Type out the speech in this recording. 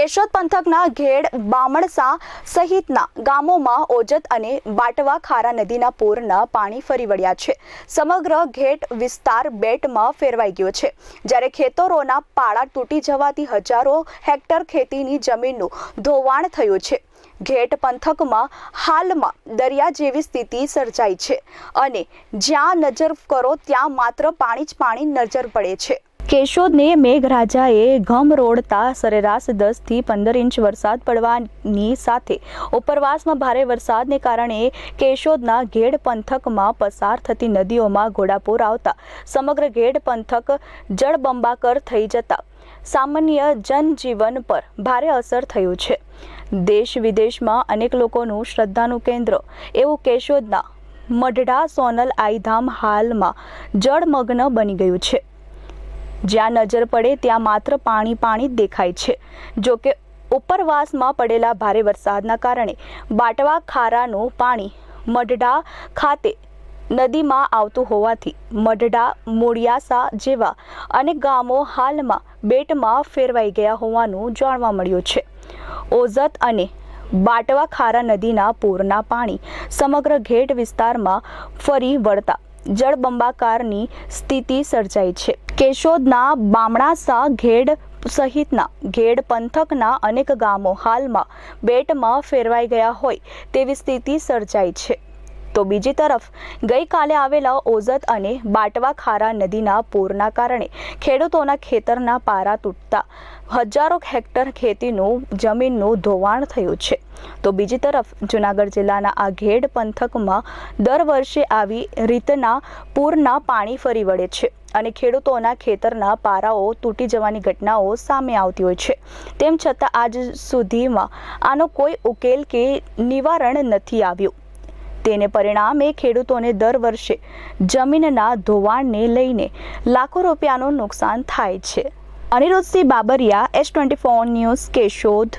કેશોદ પંથકના ઘેડ બામણસા સહિતના ગામોમાં ઓજત અને બાટવા ખારા નદીના પૂરના પાણી ફરી વળ્યા છે. સમગ્ર ઘેટ વિસ્તાર બેટમાં ફેરવાઈ ગયો છે. જ્યારે ખેતરોના પાળા તૂટી જવાથી હજારો હેક્ટર ખેતીની જમીનનું ધોવાણ થયું છે. ઘેટ પંથકમાં હાલમાં દરિયા જેવી સ્થિતિ સર્જાઈ છે અને જ્યાં નજર કરો ત્યાં માત્ર પાણી જ પાણી નજર પડે છે. કેશોદને મેઘરાજાએ ઘમ રોડતા સરેરાશ દસથી પંદર ઇંચ વરસાદ પડવાની સાથે ઉપરવાસમાં ભારે વરસાદને કારણે કેશોદના ઘેડ પંથકમાં પસાર થતી નદીઓમાં ઘોડાપૂર આવતા સમગ્ર ઘેડ પંથક જળબંબાકર થઈ જતા સામાન્ય જનજીવન પર ભારે અસર થયું છે. દેશ વિદેશમાં અનેક લોકોનું શ્રદ્ધાનું કેન્દ્ર. એવું કેશોદના મઢડા સોનલ આઈધામ હાલમાં જળમગ્ન બની ગયું છે. જ્યાં નજર પડે ત્યાં માત્ર પાણી પાણી દેખાય છે. જો કે ઉપરવાસમાં પડેલા ભારે વરસાદના કારણે બાટવા ખારાનું પાણી મઢડા ખાતે નદીમાં આવતું હોવાથી મઢડા મોડિયાસા જેવા અનેક ગામો હાલમાં બેટમાં ફેરવાઈ ગયા હોવાનું જાણવા મળ્યું છે. ઓઝત અને બાટવા ખારા નદીના પૂરના પાણી સમગ્ર ઘેટ વિસ્તારમાં ફરી વળતા જળબંબાકારની સ્થિતિ સર્જાઈ છે. કેશોદના બામણાસા ઘેડ સહિતના ઘેડ પંથકના અનેક ગામો હાલમાં બેટમાં ફેરવાઈ ગયા હોય તેવી સ્થિતિ સર્જાઈ છે. તો બીજી તરફ, ગઈકાલે આવેલા ઓઝત અને બાટવા ખારા નદીના પૂરના કારણે ખેડૂતોના ખેતરના પારા તૂટતા હજારો હેક્ટર ખેતીનું, જમીનનું ધોવાણ થયું છે. તો બીજી તરફ, જુનાગઢ જિલ્લાના આ ઘેડ પંથકમાં દર વર્ષે આવી રીતના પૂરના પાણી ફરી વળે છે અને ખેડૂતોના ખેતરના પારાઓ તૂટી જવાની ઘટનાઓ સામે આવતી હોય છે. તેમ છતાં, આજ સુધીમાં આનો કોઈ ઉકેલ કે નિવારણ નથી આવ્યું. તેને પરિણામે ખેડૂતોને દર વર્ષે જમીનના ધોવાણને લઈને લાખો રૂપિયાનું નુકસાન થાય છે. Aniruddhsinh Babariya S twenty four news Keshod.